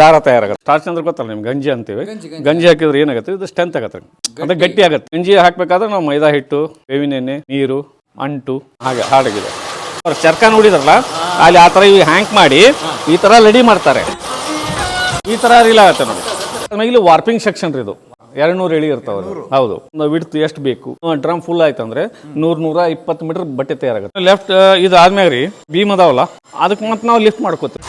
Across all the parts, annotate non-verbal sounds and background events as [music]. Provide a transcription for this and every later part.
ದಾರ ತಯಾರಾಗುತ್ತೆ. ಅಂದ್ರೆ ಗೊತ್ತಲ್ಲ ನಿಮ್ಗೆ? ಗಂಜಿ ಅಂತೀವಿ. ಗಂಜಿ ಹಾಕಿದ್ರೆ ಏನಾಗುತ್ತೆ? ಇದು ಸ್ಟ್ರೆಂತ್ ಆಗುತ್ತೆ ಅಂದ್ರೆ ಗಟ್ಟಿ ಆಗುತ್ತೆ. ಗಂಜಿ ಹಾಕ್ಬೇಕಾದ್ರೆ ನಾವು ಮೈದಾ ಹಿಟ್ಟು ಬೇವಿನ ಎಣ್ಣೆ ನೀರು ಅಂಟು ಹಾಗೆ ಹಾಡಾಗಿದೆ. ಅವ್ರು ಚರ್ಕ ನೋಡಿದ್ರಲ್ಲ? ಅಲ್ಲಿ ಆ ಥರ ಇವು ಹ್ಯಾಂಕ್ ಮಾಡಿ ಈ ಥರ ರೆಡಿ ಮಾಡ್ತಾರೆ. ಈ ಥರ ರೀಲ್ ಆಗುತ್ತೆ ನೋಡಿ. ಆಮೇಲೆ ಇಲ್ಲಿ ವಾರ್ಪಿಂಗ್ ಸೆಕ್ಷನ್ ರೀ ಇದು. ಎರಡು ನೂರು ಎಳಿ ಇರ್ತಾವೆ ಹೌದು. ನಾವು ವಿಡ್ತ್ ಎಷ್ಟು ಬೇಕು? ಡ್ರಮ್ ಫುಲ್ ಆಯ್ತಂದ್ರೆ ನೂರ್ ನೂರ ಇಪ್ಪತ್ತು ಮೀಟರ್ ಬಟ್ಟೆ ತಯಾರಾಗುತ್ತೆ. ಲೆಫ್ಟ್ ಇದು ಆದ್ಮ್ಯಾಗ ರೀ ಭೀಮ್ ಅದಾವಲ್ಲ ಅದಕ್ಕೆ ಮತ್ತೆ ನಾವು ಲಿಫ್ಟ್ ಮಾಡ್ಕೋತೀವಿ.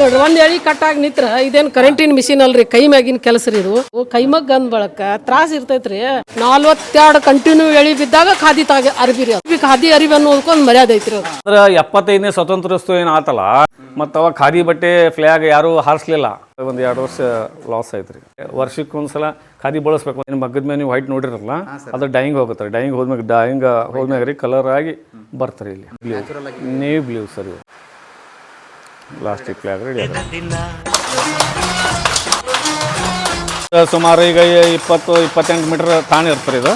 ನೋಡ್ರಿ ಒಂದ್ ಎಳಿ ಕಟ್ಟಾಗಿ ನಿತ್ರ ಇದೇನ್ ಕರೆಂಟಿನ ಮಿಷಿನ್ ಅಲ್ರಿ ಕೈ ಮ್ಯಾಗಿನ ಕೆಲಸ ರೀ ಇದು. ಕೈಮಗ್ ಅಂದ್ ಬಳಕ ತ್ರಾಸ ಇರ್ತೈತ್ರಿ. ನಲ್ವತ್ತೆರಡು ಕಂಟಿನ್ಯೂ ಎಳಿ ಬಿದ್ದಾಗ ಖಾದಿ ತಾಗ ಅರ್ಬಿ ರೀ ಅದು. ಖಾದಿ ಅರಿವಿ ಅನ್ನೋದಕ್ಕೆ ಒಂದು ಮರ್ಯಾದೆ ಐತ್ರಿ ಅದು. ಅಂದ್ರೆ ಎಪ್ಪತ್ತೈದನೇ ಸ್ವಾತಂತ್ರ್ಯೋತ್ಸವ ಏನು ಆತಲ್ಲ ಮತ್ತ ಅವಾಗ ಖಾದಿ ಬಟ್ಟೆ ಫ್ಲಾಗ್ ಯಾರು ಹಾರಿಸ್ಲಿಲ್ಲ. ಒಂದ್ ಎರಡು ವರ್ಷ ಲಾಸ್ ಐತ್ರಿ ವರ್ಷಕ್ಕೊಂದ್ಸಲ ಖಾದಿ ಬಳಸ್ಬೇಕು. ನಿಮ್ಮ ಮಗ್ಗದ ಮೇಲೆ ನೀವು ವೈಟ್ ನೋಡಿರಲ್ಲ ಅದು ಡೈಯಿಂಗ್ ಹೋಗುತ್ತೆ ಡೈಯಿಂಗ್ ಹೋದ್ಮ್ಯಾಗ ಡೈಯಿಂಗ್ ಹೋದ್ಮ್ಯಾಗ ರೀ ಕಲರ್ ಆಗಿ ಬರ್ತಾರೆ ಇಲ್ಲಿ. ಬ್ಲೂ ನೇವ್ ಬ್ಲೂ ಸರ್ ಇವು ಪ್ಲಾಸ್ಟಿಕ್ ಫ್ಲಾಗ್ ರೆಡಿ ಸುಮಾರು ಈಗ ಇಪ್ಪತ್ತು ಇಪ್ಪತ್ತೆಂಟು ಮೀಟರ್ ತಾಣ ಇರ್ತಾರೆ ಇದು.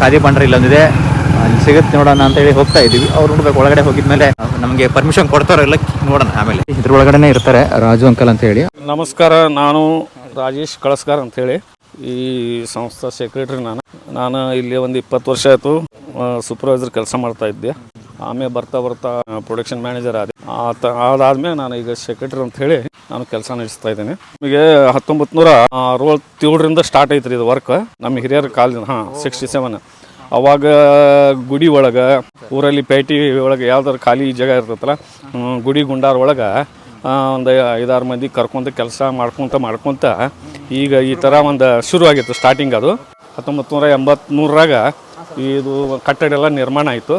ಖಾದಿ ಬಂಡ್ರ ಇಲ್ಲೊಂದಿದೆ. ಅಲ್ಲಿ ಸಿಗುತ್ತೆ ನೋಡೋಣ ಅಂತ ಹೇಳಿ ಹೋಗ್ತಾ ಇದೀವಿ ಅವ್ರು ನೋಡ್ಬೇಕು ಒಳಗಡೆ ಹೋಗಿದ್ಮೇಲೆ ನಮಗೆ ಪರ್ಮಿಷನ್ ಕೊಡ್ತಾರೋ ಇಲ್ಲ ನೋಡೋಣ ಆಮೇಲೆ. ಇದ್ರ ಒಳಗಡೆನೆ ಇರ್ತಾರೆ ರಾಜು ಅಂಕಲ್ ಅಂತ ಹೇಳಿ. ನಮಸ್ಕಾರ ನಾನು ರಾಜೇಶ್ ಕಳಸ್ಕರ್ ಅಂತೇಳಿ ಈ ಸಂಸ್ಥಾ ಸೆಕ್ರೆಟರಿ ನಾನು. ನಾನು ಇಲ್ಲಿ ಒಂದು ಇಪ್ಪತ್ತು ವರ್ಷ ಆಯಿತು ಸೂಪರ್ವೈಸರ್ ಕೆಲಸ ಮಾಡ್ತಾ ಇದ್ದೆ. ಆಮೇಲೆ ಬರ್ತಾ ಬರ್ತಾ ಪ್ರೊಡಕ್ಷನ್ ಮ್ಯಾನೇಜರ್ ಆದೆ. ಆತ, ಅದಾದ್ಮೇಲೆ ನಾನು ಈಗ ಸೆಕ್ರೆಟರಿ ಅಂತ ಹೇಳಿ ನಾನು ಕೆಲಸ ನಡೆಸ್ತಾ ಇದ್ದೇನೆ. ನಿಮಗೆ ಹತ್ತೊಂಬತ್ತು ನೂರ ಅರವತ್ತೇಳರಿಂದ ಸ್ಟಾರ್ಟ್ ಐತ್ರಿ ಇದು ವರ್ಕ್ ನಮ್ಮ ಹಿರಿಯರ ಕಾಲದಿಂದ, ಹಾಂ ಸಿಕ್ಸ್ಟಿ ಸೆವೆನ್ ಅವಾಗ ಗುಡಿ ಒಳಗೆ, ಊರಲ್ಲಿ ಪೇಟಿ ಒಳಗೆ ಯಾವ್ದಾರು ಖಾಲಿ ಜಾಗ ಇರ್ತೈತಲ್ಲ ಗುಡಿ ಗುಂಡಾರ ಒಳಗೆ ಒಂದು ಐದಾರು ಮಂದಿ ಕರ್ಕೊಂತ ಕೆಲಸ ಮಾಡ್ಕೊತ ಮಾಡ್ಕೊತ ಈಗ ಈ ಥರ ಒಂದು ಶುರು ಆಗಿತ್ತು ಸ್ಟಾರ್ಟಿಂಗ್ ಅದು. ಹತ್ತೊಂಬತ್ತು ನೂರ ಎಂಬತ್ತ್ಮೂರರಾಗ ಇದು ಕಟ್ಟಡ ಎಲ್ಲ ನಿರ್ಮಾಣ ಆಯಿತು.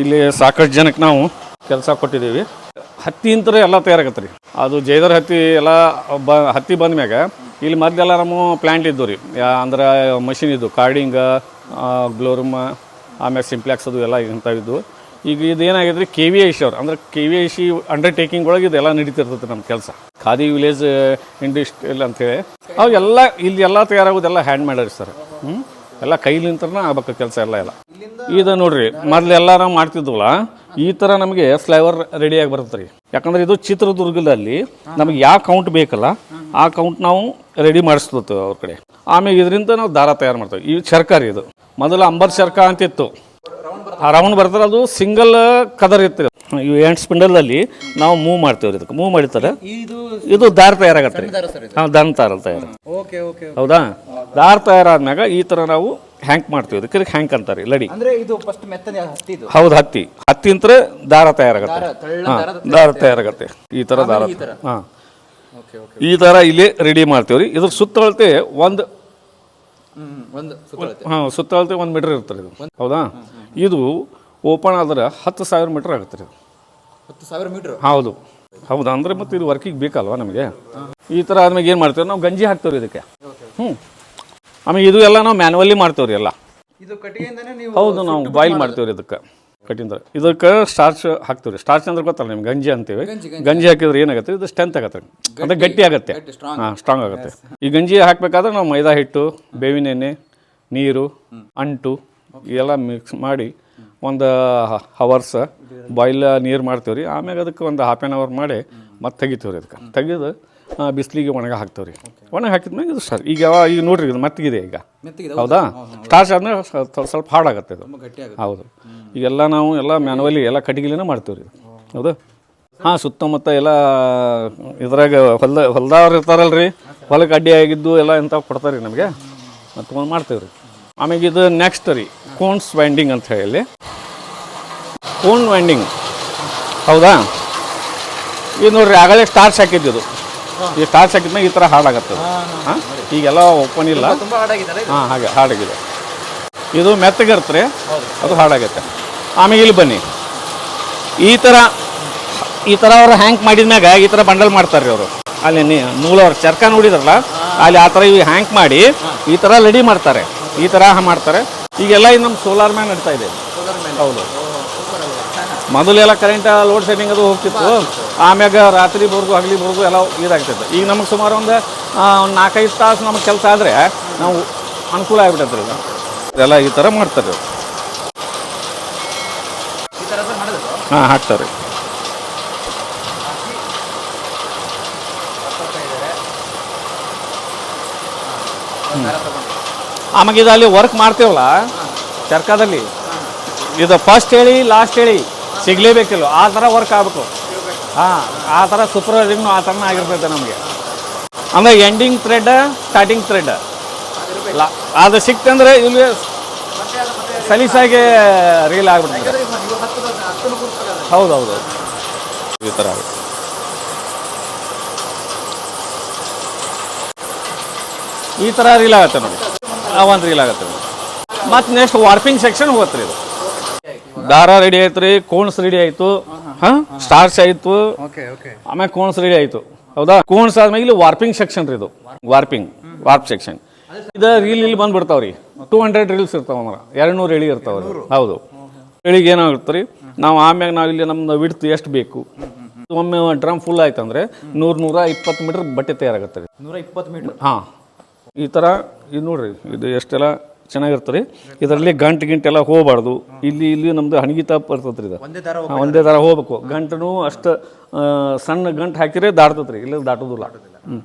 ಇಲ್ಲಿ ಸಾಕಷ್ಟು ಜನಕ್ಕೆ ನಾವು ಕೆಲಸ ಕೊಟ್ಟಿದ್ದೀವಿ. ಹತ್ತಿ ಇಂತರ ಎಲ್ಲ ತಯಾರಾಗತ್ತೆ ರೀ. ಅದು ಜೈದರ್ ಹತ್ತಿ ಎಲ್ಲ ಬ, ಹತ್ತಿ ಬಂದ ಮ್ಯಾಗ ಇಲ್ಲಿ ಮೊದಲೆಲ್ಲ ನಮ್ಮ ಪ್ಲ್ಯಾಂಟ್ ಇದ್ದು ರೀ. ಅಂದ್ರೆ ಮಷಿನ್ ಇದ್ದು ಕಾರ್ಡಿಂಗ ಗ್ಲೋರೂಮ್ ಆಮೇಲೆ ಸಿಂಪ್ಲೆಕ್ಸ್ ಅದು ಎಲ್ಲ ಇಂಥವಿದ್ದು ಈಗ ಇದು ಏನಾಗಿದೆ ಕೆ ವಿ ಐ ಸಿ ಅವ್ರು, ಅಂದ್ರೆ K V I C undertaking ಒಳಗೆ ಇದೆಲ್ಲ ನಡೀತಿರ್ತೈತೆ ನಮ್ಮ ಕೆಲಸ. ಖಾದಿ ವಿಲೇಜ್ ಇಂಡಸ್ಟ್ರಿಯಲ್ ಅಂತೇಳಿ ಅವು ಎಲ್ಲ ಇಲ್ಲಿ ಎಲ್ಲ ತಯಾರಾಗೋದೆಲ್ಲ ಹ್ಯಾಂಡ್ ಮೇಡರ್ ಸರ್. ಹ್ಞೂ ಎಲ್ಲ ಕೈಲಿಂತ್ರನ ಆಗ್ಬೇಕು ಕೆಲಸ ಎಲ್ಲ ಎಲ್ಲ. ಇದು ನೋಡ್ರಿ ಮೊದಲೆಲ್ಲ ನಾವು ಮಾಡ್ತಿದ್ವಲ್ಲ, ಈ ಥರ ನಮಗೆ ಸ್ಲೈವರ್ ರೆಡಿಯಾಗಿ ಬರುತ್ತೆ ರೀ ಯಾಕಂದ್ರೆ ಇದು ಚಿತ್ರದುರ್ಗದಲ್ಲಿ ನಮಗೆ ಯಾವ ಕೌಂಟ್ ಬೇಕಲ್ಲ, ಆ ಕೌಂಟ್ ನಾವು ರೆಡಿ ಮಾಡಿಸ್ತೇವೆ ಅವ್ರ ಕಡೆ. ಆಮೇಲೆ ಇದರಿಂದ ನಾವು ದಾರ ತಯಾರು ಮಾಡ್ತೇವೆ. ಈ ಚರ್ಕ ರೀ ಇದು. ಮೊದಲು ಅಂಬರ್ ಚರ್ಕ ಅಂತಿತ್ತು. ಆ ರೌಂಡ್ ಬರ್ತಾರೆ ಅದು ಸಿಂಗಲ್ ಕದರ್ ಇರ್ತದೆ. ಇವು ಎಂಟು ಸ್ಪಿಂಡಲಲ್ಲಿ ನಾವು ಮೂವ್ ಮಾಡ್ತೇವೆ ರೀ ಇದಕ್ಕೆ. ಮೂವ್ ಮಾಡಿರ್ತಾರೆ. ಇದು ದಾರ ತಯಾರಾಗತ್ತೆ ರೀ. ಹಾಂ ತಾರ ತಯಾರ. ಓಕೆ ಓಕೆ ಹೌದಾ? ದಾರ ತಯಾರಾದ್ಮ್ಯಾಗ ಈ ಥರ ನಾವು ಹ್ಯಾಂಕ್ ಮಾಡ್ತೀವಿ. ಇದಕ್ಕೆ ಹ್ಯಾಂಕ್ ಅಂತಾರೆ ಲಡಿ. ಅಂದ್ರೆ ಇದು ಫಸ್ಟ್ ಮೆತ್ತನೆ ಹತ್ತಿದು ಹೌದು ಹತ್ತಿ. ಹತ್ತಿ ಅಂತ ದಾರ ತಯಾರಾಗತ್ತೆ. ಹಾ, ದಾರ ತಯಾರಾಗತ್ತೆ. ಈ ಥರ ದಾರ ಹಾಂ. ಈ ಥರ ಇಲ್ಲಿ ರೆಡಿ ಮಾಡ್ತೀವಿ ರೀ. ಇದ್ರ ಸುತ್ತಳತೆ ಒಂದು ಒಂದು ಹಾಂ ಸುತ್ತಳತೆ ಒಂದು ಮೀಟರ್ ಇರ್ತದೆ ಇದು. ಹೌದಾ? ಇದು ಓಪನ್ ಆದ್ರೆ ಹತ್ತು ಸಾವಿರ ಮೀಟರ್ ಆಗುತ್ತೆ ರೀ ಹತ್ತು ಸಾವಿರ ಮೀಟರ್? ಹೌದು. ಹೌದು ಅಂದರೆ ಮತ್ತು ಇದು ವರ್ಕಿಗೆ ಬೇಕಲ್ವಾ ನಮಗೆ? ಈ ಥರ ಆದ್ಮೇಲೆ ಏನು ಮಾಡ್ತೇವೆ ನಾವು ಗಂಜಿ ಹಾಕ್ತೇವೆ ಇದಕ್ಕೆ. ಹ್ಞೂ ಆಮೇಲೆ ಇದು ಎಲ್ಲ ನಾವು ಮ್ಯಾನುವಲಿ ಮಾಡ್ತೇವೆ ರೀ ಎಲ್ಲ ಹೌದು ನಾವು ಬಾಯ್ಲ್ ಮಾಡ್ತೇವೆ ರೀ ಇದಕ್ಕೆ. ಕಟ್ಟಿಂದ ಇದಕ್ಕೆ ಸ್ಟಾರ್ಚ್ ಹಾಕ್ತೀವಿ ಸ್ಟಾರ್ಚ್ ಅಂದ್ರೆ ಗೊತ್ತಲ್ಲ ನಿಮ್ಗೆ ಗಂಜಿ ಅಂತೀವಿ. ಗಂಜಿ ಹಾಕಿದ್ರೆ ಏನಾಗುತ್ತೆ? ಇದು ಸ್ಟ್ರೆಂತ್ ಆಗುತ್ತೆ ಅಂದರೆ ಗಟ್ಟಿ ಆಗುತ್ತೆ. ಹಾಂ ಸ್ಟ್ರಾಂಗ್ ಆಗುತ್ತೆ. ಈ ಗಂಜಿ ಹಾಕಬೇಕಾದ್ರೆ ನಾವು ಮೈದಾ ಹಿಟ್ಟು ಬೇವಿನ ಎಣ್ಣೆ ನೀರು ಅಂಟು ಎಲ್ಲ ಮಿಕ್ಸ್ ಮಾಡಿ ಒಂದು ಹವರ್ಸ್ ಬಾಯ್ಲ ನೀರು ಮಾಡ್ತೀವಿ ರೀ ಆಮ್ಯಾಗ ಅದಕ್ಕೆ ಒಂದು ಹಾಫ್ ಆ್ಯನ್ ಅವರ್ ಮಾಡಿ ಮತ್ತೆ ತೆಗಿತೀವಿ ರೀ ಅದಕ್ಕೆ. ತೆಗೆದು ಬಿಸಿಲಿಗೆ ಒಣಗ ಹಾಕ್ತೀವಿ ರೀ ಒಣಗ ಹಾಕಿದ್ಮೇಲೆ ಇದು ಸರ್ ಈಗ ಯಾವ- ಈಗ ನೋಡ್ರಿ ಇದು ಮತ್ತಿಗಿದೆ ಈಗ. ಹೌದಾ? ಸ್ಟಾರ್ಚ್ ಆದ್ಮೇಲೆ ಸ್ವಲ್ಪ ಆಗುತ್ತೆ ಇದು. ಹೌದು. ಈಗೆಲ್ಲ ನಾವು ಎಲ್ಲ ಮ್ಯಾನುವಲಿ ಎಲ್ಲ ಕಟ್ಟಿಗೆಲಿನ ಮಾಡ್ತೀವಿ ರೀ ಹೌದು? ಹಾಂ ಸುತ್ತಮುತ್ತ ಎಲ್ಲ ಇದ್ರಾಗ ಹೊಲ್ದ ಹೊಲ್ದವ್ರು ಇರ್ತಾರಲ್ರಿ. ಹೊಲಕ್ಕೆ ಅಡ್ಡಿ ಆಗಿದ್ದು ಎಲ್ಲ ಇಂಥವು ಕೊಡ್ತಾರೆ ರೀ ನಮಗೆ. ಮತ್ತು ಮಾಡ್ತೀವಿ ರೀ ಆಮೇಲೆ ಇದು ನೆಕ್ಸ್ಟ್ ರೀ ಕೋನ್ಸ್ ವೈಂಡಿಂಗ್ ಅಂತ ಹೇಳಿ ಕೋನ್ ವೈಂಡಿಂಗ್ ಹೌದಾ? ಇದು ನೋಡ್ರಿ ಆಗಲೇ ಸ್ಟಾರ್ಚ್ ಹಾಕಿದ್ದು ಇದು. ಈ ಸ್ಟಾರ್ಚ್ ಹಾಕಿದ್ಮೇಲೆ ಈ ಥರ ಹಾಳಾಗತ್ತೆ ಹಾಂ ಈಗೆಲ್ಲ ಓಪನ್ ಇಲ್ಲ. ಹಾಂ ಹಾಗೆ ಹಾಡಾಗಿದೆ ಇದು ಮೆತ್ತಗಿರುತ್ತೆ ಅದು ಹಾಡಾಗತ್ತೆ ಆಮೇಲೆ ಇಲ್ಲಿ ಬನ್ನಿ. ಈ ಥರ ಈ ಥರ ಅವ್ರು ಹ್ಯಾಂಕ್ ಮಾಡಿದ್ಮ್ಯಾಗ ಈ ಥರ ಬಂಡಲ್ ಮಾಡ್ತಾರೆ ಅವರು. ಅಲ್ಲಿ ನೂಲವ್ರು ಚರ್ಕ ನೋಡಿದ್ರಲ್ಲ ಅಲ್ಲಿ ಆ ಥರ ಇವು ಹ್ಯಾಂಕ್ ಮಾಡಿ ಈ ಥರ ರೆಡಿ ಮಾಡ್ತಾರೆ. ಈ ಥರ ಮಾಡ್ತಾರೆ. ಈಗೆಲ್ಲ ಇದು ನಮ್ಮ ಸೋಲಾರ್ ಮ್ಯಾನ್ ನಡೀತಾ ಇದೆ. ಹೌದು. ಮೊದಲೆಲ್ಲ ಕರೆಂಟ್ ಲೋಡ್ ಶೆಡ್ಡಿಂಗ್ ಅದು ಹೋಗ್ತಿತ್ತು. ಆಮ್ಯಾಗ ರಾತ್ರಿ ಬರ್ದು ಹಗಲಿ ಬರ್ದು ಎಲ್ಲ ಇದಾಗ್ತಿತ್ತು. ಈಗ ನಮಗೆ ಸುಮಾರು ಒಂದು ಒಂದು ನಾಲ್ಕೈದು ತಾಸು ನಮಗೆ ಕೆಲಸ ಆದರೆ ನಾವು ಅನುಕೂಲ ಆಗಿಬಿಟ್ಟೈತೆ ರೀ ಇದೆಲ್ಲ ಈ ಥರ ಮಾಡ್ತಾರೆ. ಹಾಂ ಹಾಕ್ತಾರೆ. ಆಮೇಲೆ ಇದು ಅಲ್ಲಿ ವರ್ಕ್ ಮಾಡ್ತೇವಲ್ಲ, ಚರ್ಕದಲ್ಲಿ. ಇದು ಫಸ್ಟ್ ಹೇಳಿ ಲಾಸ್ಟ್ ಹೇಳಿ ಸಿಗಲೇಬೇಕಿಲ್ಲ ಆ ಥರ ವರ್ಕ್ ಆಗಬೇಕು. ಹಾಂ, ಆ ಥರ ಸೂಪರ್ವೈಸಿಂಗ್ನು ಆ ಥರನೇ ಆಗಿರ್ತೈತೆ ನಮಗೆ. ಅಂದರೆ ಎಂಡಿಂಗ್ ಥ್ರೆಡ್ ಸ್ಟಾರ್ಟಿಂಗ್ ಥ್ರೆಡ್ ಲಾ, ಅದು ಸಿಕ್ತಂದ್ರೆ ಇಲ್ಲಿ ಸಲೀಸಾಗಿ ರೀಲ್ ಆಗ್ಬಿಡ್ತದೆ ಹೌದು ಹೌದು ಈ ಥರ ಈ ಥರ ರೀಲ್ ಆಗುತ್ತೆ ನೋಡಿ. ಒಂದು ರೀಲ್ ಆಗತ್ತೆ ಮತ್ತೆ ಮತ್ತು ನೆಕ್ಸ್ಟ್ ವಾರ್ಪಿಂಗ್ ಸೆಕ್ಷನ್ ಹೋಗತ್ತೆ ರೀ ಇದು. ದಾರ ರೆಡಿ ಆಯ್ತು ರೀ ಕೋಣ್ಸ್ ರೆಡಿ ಆಯಿತು. ಹಾಂ? ಸ್ಟಾರ್ಸ್ ಆಯಿತು. Okay okay. ಆಮೇಲೆ ಕೋಣ್ಸ್ ರೆಡಿ ಆಯಿತು. ಹೌದಾ? ಕೋಣ್ಸ್ ಆದ್ಮೇಲೆ ಇಲ್ಲಿ ವಾರ್ಪಿಂಗ್ ಸೆಕ್ಷನ್ ರೀ ಇದು. ವಾರ್ಪಿಂಗ್ ವಾರ್ಪ್ ಸೆಕ್ಷನ್ ಇದು ರೀಲ್ ಇಲ್ಲಿ ಬಂದ್ಬಿಡ್ತಾವ ರೀ. ಟೂ ಹಂಡ್ರೆಡ್ ರೀಲ್ಸ್ ಇರ್ತಾವ ಅಂದ್ರೆ ಎರಡು ನೂರು ಎಳಿ ಇರ್ತಾವ ರೀ. ಹೌದು. ಎಳಿಗೆ ಏನಾಗುತ್ತೆ ರೀ? ನಾವು ಆಮ್ಯಾಗ ನಾವು ಇಲ್ಲಿ ನಮ್ದು ವಿಡ್ತ್ ಎಷ್ಟು ಬೇಕು? ಒಮ್ಮೆ ಡ್ರಮ್ ಫುಲ್ ಆಯ್ತಂದ್ರೆ ನೂರು ನೂರ ಇಪ್ಪತ್ತು ಮೀಟರ್ ಬಟ್ಟೆ ತಯಾರಾಗುತ್ತೆ ರೀ. ನೂರ ಇಪ್ಪತ್ತು ಮೀಟರ್ ಹಾಂ. ಈ ಥರ ಇದು ನೋಡ್ರಿ ಇದು ಎಷ್ಟೆಲ್ಲ ಚೆನ್ನಾಗಿರ್ತದೆ. ಇದರಲ್ಲಿ ಗಂಟು ಗಿಂಟೆಲ್ಲ ಹೋಗಬಾರ್ದು. ಇಲ್ಲಿ ಇಲ್ಲಿ ನಮ್ದು ಹಣಗಿ ತಾಪ್ ಬರ್ತದೆ ರೀ ಇದು. ಒಂದೇ ದಾರ ಹಾ, ಒಂದೇ ಥರ ಹೋಗ್ಬೇಕು. ಗಂಟನು ಅಷ್ಟು ಆ, ಸಣ್ಣ ಗಂಟು ಹಾಕಿದ್ರೆ ದಾಟ್ತದೆ ರೀ ಇಲ್ಲ ದಾಟೋದಿಲ್ಲ. ಹ್ಞೂ